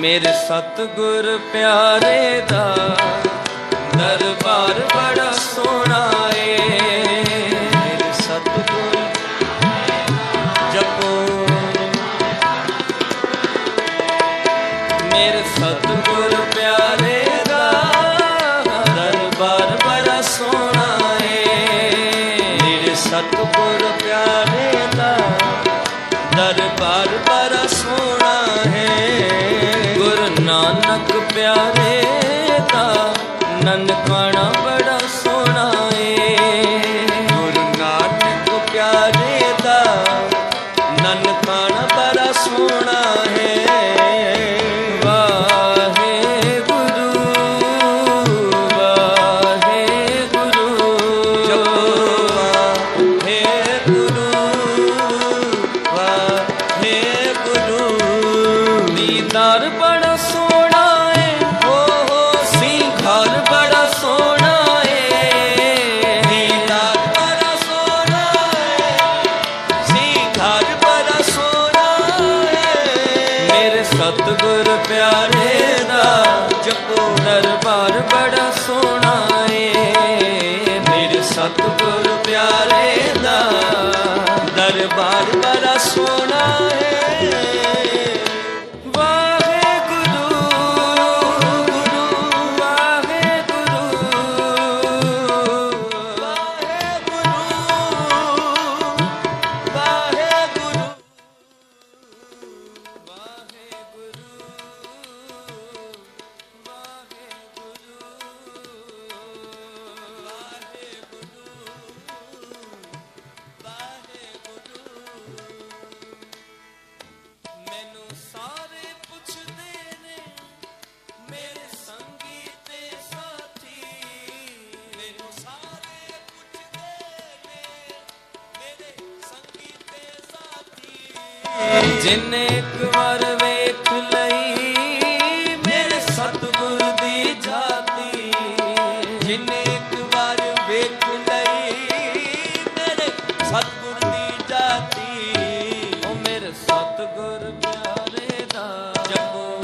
ਮੇਰੇ ਸਤਿਗੁਰ ਪਿਆਰੇ ਦਾ ਦਰਬਾਰ ਬੜਾ ਸੋਹਣਾ ਏ। ਮੇਰੇ ਸਤਿਗੁਰ ਜਪੋ। ਮੇਰੇ ਸਤਿਗੁਰ ਪਿਆਰੇ ਦਾ ਦਰਬਾਰ ਬੜਾ ਸੋਹਣਾ ਏ। ਮੇਰੇ ਸਤਿਗੁਰ ਪਿਆਰੇ ਦਾ ਦਰਬਾਰ ਬੜਾ ਸੋਹਣਾ ਨਾਨਕ ਪਿਆਰੇ ਦਾ ਨਨਕਾਣਾ ਬੜਾ ਸੋਹਣਾ ਦਰਬਾਰ ਬੜਾ ਸੋਹਣਾ ਏ। ਮੇਰੇ ਸਤਿਗੁਰ ਪਿਆਰੇ ਦਾ ਦਰਬਾਰ ਬੜਾ ਸੋਹਣਾ ਏ। ਜਿਨੇ ਇੱਕ ਵਾਰ ਵੇਖ ਲਈ, ਮੇਰੇ ਸਤਿਗੁਰ ਦੀ ਜਾਤੀ। ਜਿਨੇ ਇੱਕ ਵਾਰ ਵੇਖ ਲਈ, ਮੇਰੇ ਸਤਿਗੁਰ ਦੀ ਜਾਤੀ। ਉਹ ਮੇਰੇ ਸਤਿਗੁਰ ਪਿਆਰੇ ਦਾ ਜਪੋ।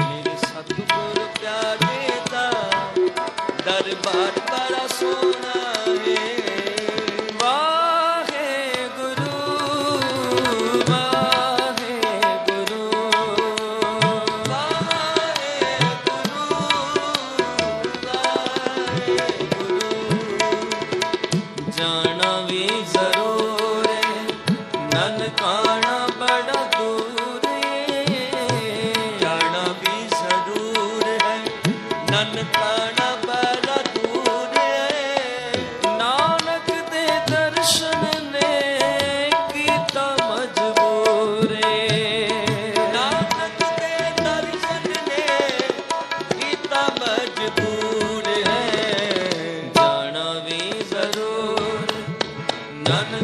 ਮੇਰੇ ਸਤਿਗੁਰ ਪਿਆਰੇ ਦਾ ਦਰਬਾਰ ਬੜਾ ਸੋਹਣਾ ਨਨਕਾਣਾ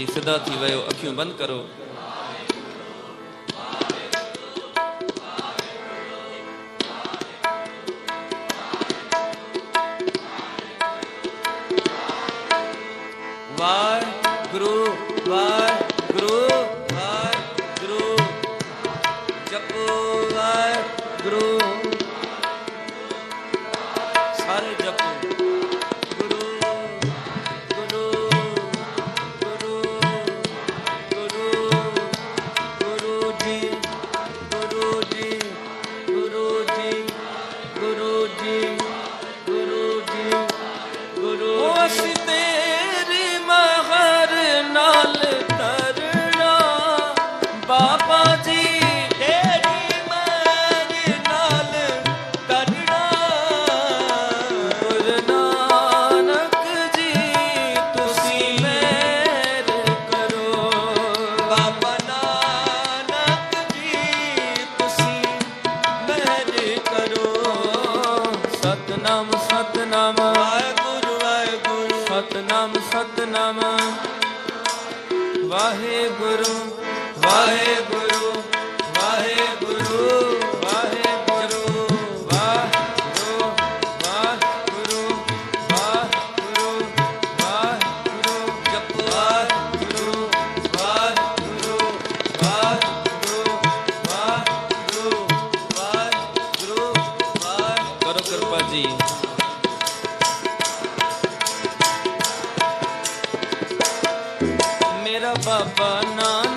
जी फिदा थी वियो अखियूं बंदि करो वाह गुरू ਬਾਬਾ ਨਾਨਕ